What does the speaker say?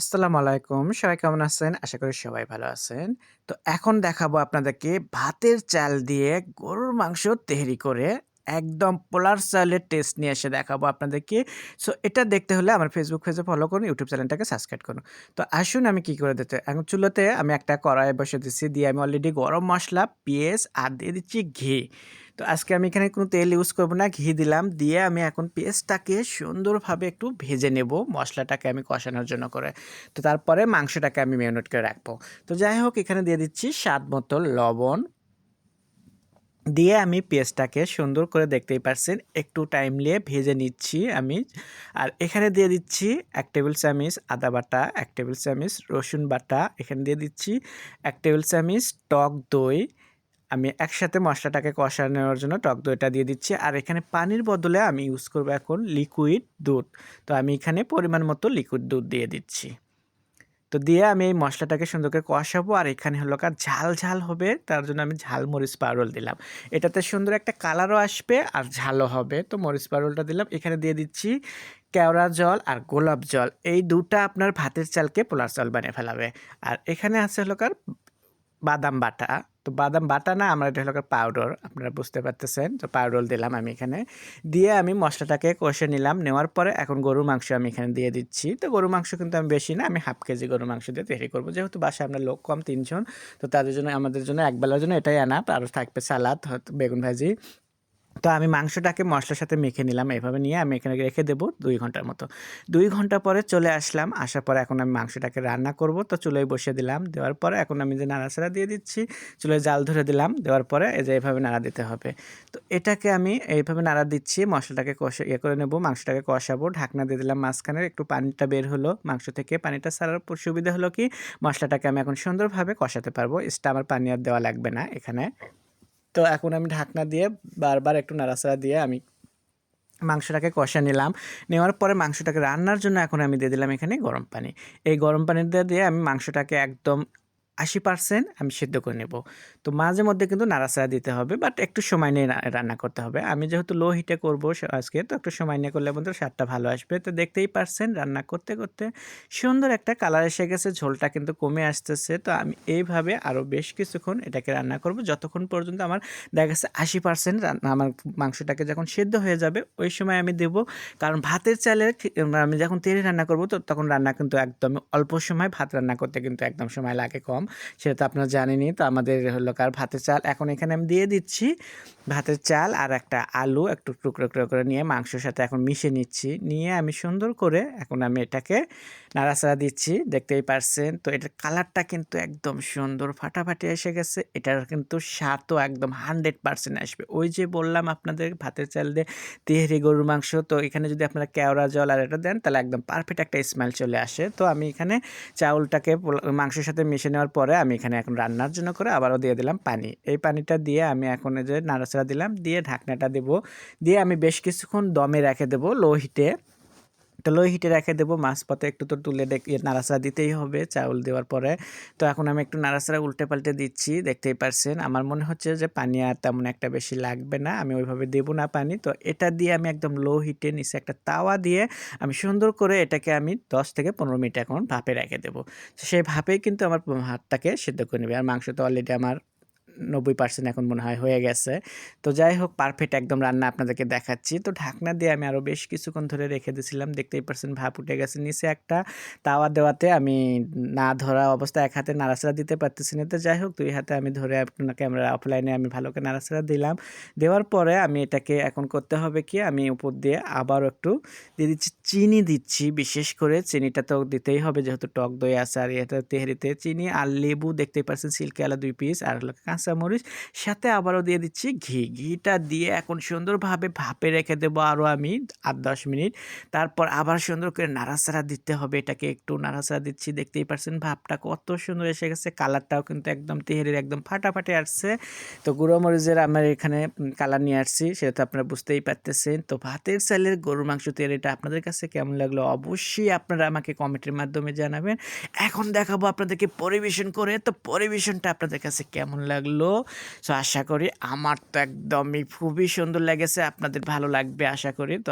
আসসালামু আলাইকুম। সবাই কেমন আছেন? আশা করি সবাই ভালো আছেন। তো এখন দেখাবো আপনাদেরকে ভাতের চাল দিয়ে গরুর মাংস তেহেরি করে একদম পোলার চালের টেস্ট নিয়ে এসে দেখাবো আপনাদেরকে। সো এটা দেখতে হলে আমার ফেসবুক পেজে ফলো করুন, ইউটিউব চ্যানেলটাকে সাবস্ক্রাইব করুন। তো আসুন আমি কি করে দিতে এখন চুলোতে আমি একটা কড়াই বসে দিচ্ছি। দিয়ে আমি অলরেডি গরম মশলা পেঁয়াজ আর দিয়ে দিচ্ছি ঘি। তো আজকে আমি এখানে কোনো তেল ইউজ করব না, ঘি দিলাম। দিয়ে আমি এখন পেস্টটাকে সুন্দরভাবে একটু ভেজে নেব, মশলাটাকে আমি কষানোর জন্য করে। তো তারপরে মাংসটাকে আমি মেরিনেট করে রাখব। তো যাই হোক এখানে দিয়ে দিচ্ছি স্বাদ মতো লবণ। দিয়ে আমি পেস্টটাকে সুন্দর করে দেখতেই পারছেন একটু টাইম নিয়ে ভেজে নিচ্ছি আমি আর এখানে দিয়ে দিচ্ছি এক টেবিল চামিচ আদা বাটা এক টেবিল চামিচ রসুন বাটা এখানে দিয়ে দিচ্ছি এক টেবিল চামিচ টক দই আমি একসাথে মশলাটাকে কষা নেওয়ার জন্য টক দইটা দিয়ে দিচ্ছি। আর এখানে পানির বদলে আমি ইউজ করব এখন লিকুইড দুধ। তো আমি এখানে পরিমাণ মতো লিকুইড দুধ দিয়ে দিচ্ছি। তো দিয়ে আমি এই মশলাটাকে সুন্দর করে কষাবো। আর এখানে হলো কার ঝাল ঝাল হবে, তার জন্য আমি ঝাল মরিচ পাউডার দিলাম। এটাতে সুন্দর একটা কালারও আসবে আর ঝালও হবে। তো মরিচ পাউডারটা দিলাম। এখানে দিয়ে দিচ্ছি কেওড়া জল আর গোলাপ জল। এই দুটা আপনার ভাতের চালকে পোলার চাল বানিয়ে ফেলাবে। আর এখানে আছে হলো কার বাদাম বাটা। তো বাদাম বাটা না, আমরা এটা হলো পাউডার আপনারা বুঝতে পারতেছেন। তো পাউডার দিলাম আমি এখানে। দিয়ে আমি মশলাটাকে কষে নিলাম, নেওয়ার পরে এখন গরুর মাংস আমি এখানে দিয়ে দিচ্ছি। তো গরুর মাংস কিন্তু আমি বেশি না, আমি হাফ কেজি গরুর মাংস দিয়ে তৈরি করব। যেহেতু বাসায় আমরা লোক কম, তিনজন, তো তাদের জন্য, আমাদের জন্য একবেলার জন্য এটাই আনা। আরও থাকবে সালাদ বেগুন ভাজি তো আমি মাংসটাকে মশলার সাথে মেখে নিলাম। এভাবে নিয়ে আমি এখানে রেখে দেবো দুই ঘণ্টার মতো। দুই ঘণ্টা পরে চলে আসলাম। আসার পরে এখন আমি মাংসটাকে রান্না করব। তো চুলোয় বসিয়ে দিলাম। দেওয়ার পরে এখন আমি যে নাড়াচাড়া দিয়ে দিচ্ছি, চুলোয় জাল ধরে দিলাম। দেওয়ার পরে এই যে এইভাবে নাড়া দিতে হবে। তো এটাকে আমি এইভাবে নাড়া দিচ্ছি, মশলাটাকে কষে ইয়ে করে নেব, মাংসটাকে কষাবো। ঢাকনা দিয়ে দিলাম মাঝখানে একটু পানিটা বের হলো। মাংস থেকে পানিটা ছাড়ার সুবিধা হলো কি? মশলাটাকে আমি এখন সুন্দরভাবে কষাতে পারব। এক্সট্রা আমার পানি আর দেওয়া লাগবে না এখানে। তো এখন আমি ঢাকনা দিয়ে বারবার একটু নাড়াচাড়া দিয়ে আমি মাংসটাকে কষা নিলাম। নেওয়ার পরে মাংসটাকে রান্নার জন্য এখন আমি দিয়ে দিলাম এখানে গরম পানি। এই গরম পানিটা দিয়ে আমি মাংসটাকে একদম আশি পার্সেন্ট আমি সিদ্ধ করে নেব। তো মাঝে মধ্যে কিন্তু নাড়াচাড়া দিতে হবে বাট একটু সময় নিয়ে রান্না করতে হবে। আমি যেহেতু লো হিটে করব আজকে, তো একটু সময় নিয়ে করলে আমাদের স্বাদটা ভালো আসবে। তো দেখতেই পারছেন রান্না করতে করতে সুন্দর একটা কালার এসে গেছে, ঝোলটা কিন্তু কমে আসতেছে। তো আমি এইভাবে আরও বেশ কিছুক্ষণ এটাকে রান্না করব। যতক্ষণ পর্যন্ত আমার দেখা গেছে আশি পার্সেন্ট আমার মাংসটাকে যখন সেদ্ধ হয়ে যাবে, ওই সময় আমি দেব। কারণ ভাতের চালের আমি যখন তেলে রান্না করব, তো তখন রান্না কিন্তু একদম অল্প সময় ভাত রান্না করতে কিন্তু একদম সময় লাগে কম। সেটা তো আপনারা জানেনই, তো আমাদের হলো কার ভাতের চাল। এখন এখানে আমি দিয়ে দিচ্ছি ভাতের চাল আর একটা আলু একটু টুকরো টুকরো করে নিয়ে মাংসের সাথে এখন মিশে নিচ্ছি। নিয়ে আমি সুন্দর করে এখন আমি এটাকে নাড়াচাড়া দিচ্ছি, দেখতেই পারছেন। তো এটার কালারটা কিন্তু একদম সুন্দর, ফাটাফাটি এসে গেছে। এটার কিন্তু স্বাদও একদম হান্ড্রেড পার্সেন্ট আসবে। ওই যে বললাম আপনাদের ভাতের চাল দিয়ে তেহরি গরুর মাংস, তো এখানে যদি আপনারা কেওড়া জল আর এটা দেন, তাহলে একদম পারফেক্ট একটা স্মেল চলে আসে। তো আমি এখানে চাউলটাকে মাংসের সাথে মিশে নেওয়ার পরে আমি এখানে এখন রান্নার জন্য করে আবারও দিয়ে দিলাম পানি। এই পানিটা দিয়ে আমি এখন যে নাড়াচাড়া দিলাম, দিয়ে ঢাকনাটা দেবো। দিয়ে আমি বেশ কিছুক্ষণ দমে রেখে দেবো লো হিটে। তো লো হিটে রেখে দেবো মাছ পাতে একটু তো তুলে নাড়াচাড়া দিতেই হবে চাউল দেওয়ার পরে। তো এখন আমি একটু নাড়াচাড়া উল্টে পাল্টে দিচ্ছি, দেখতেই পারছেন। আমার মনে হচ্ছে যে পানি আর তেমন একটা বেশি লাগবে না, আমি ওইভাবে দেবো না পানি। তো এটা দিয়ে আমি একদম লো হিটে নিচে একটা তাওয়া দিয়ে আমি সুন্দর করে এটাকে আমি দশ থেকে পনেরো মিনিট এখন ভাপে রেখে দেবো। সেই ভাপেই কিন্তু আমার হাতটাকে সিদ্ধ করে নেবে। আর মাংস তো অলরেডি আমার নব্বই পার্সেন্ট এখন মনে হয় হয়ে গেছে। তো যাই হোক পারফেক্ট একদম রান্না আপনাদেরকে দেখাচ্ছি। তো ঢাকনা দিয়ে আমি আরও বেশ কিছুক্ষণ ধরে রেখে দিয়েছিলাম। দেখতেই পারছেন ভাপ উঠে গেছে। নিচে একটা তাওয়া দেওয়াতে আমি না ধরা অবস্থা এক হাতে নাড়াচাড়া দিতে পারতেছি না। তো যাই হোক, দুই হাতে আমি ধরে আপনার ক্যামেরা অফলাইনে আমি ভালো করে নাড়াচাড়া দিলাম। দেওয়ার পরে আমি এটাকে এখন করতে হবে কি, আমি উপর দিয়ে আবারও একটু দিয়ে দিচ্ছি, চিনি দিচ্ছি। বিশেষ করে চিনিটা তো দিতেই হবে, যেহেতু টক দই আছে আর এটা তেহরিতে চিনি আর লেবু, দেখতেই পাচ্ছেন সিল্কে আলা দুই পিস আর হলো কাঁচা কাঁচামরিচ, সাথে আবারও দিয়ে দিচ্ছি ঘি। ঘিটা দিয়ে এখন সুন্দরভাবে ভাপে রেখে দেবো আরও আমি আট দশ মিনিট। তারপর আবার সুন্দর করে নাড়াচাড়া দিতে হবে এটাকে। একটু নাড়াচাড়া দিচ্ছি, দেখতেই পারছেন ভাবটা কত সুন্দর এসে গেছে। কালারটাও কিন্তু একদম তেহেরির একদম ফাটাফাটি আসছে। তো গুঁড়ো মরিচের আমার এখানে কালার নিয়ে আসছি, সেটা তো আপনারা বুঝতেই পারতেছেন। তো ভাতের চালের গরুর মাংস তেহরিটা আপনাদের কাছে কেমন লাগল অবশ্যই আপনারা আমাকে কমেন্টের মাধ্যমে জানাবেন। এখন দেখাবো আপনাদেরকে পরিবেশন করে। তো পরিবেশনটা আপনাদের কাছে কেমন লাগল? লাগল সো আশা করি আমার তো একদমই খুবই সুন্দর লেগেছে। আপনাদের ভালো লাগবে, আশা করি। তো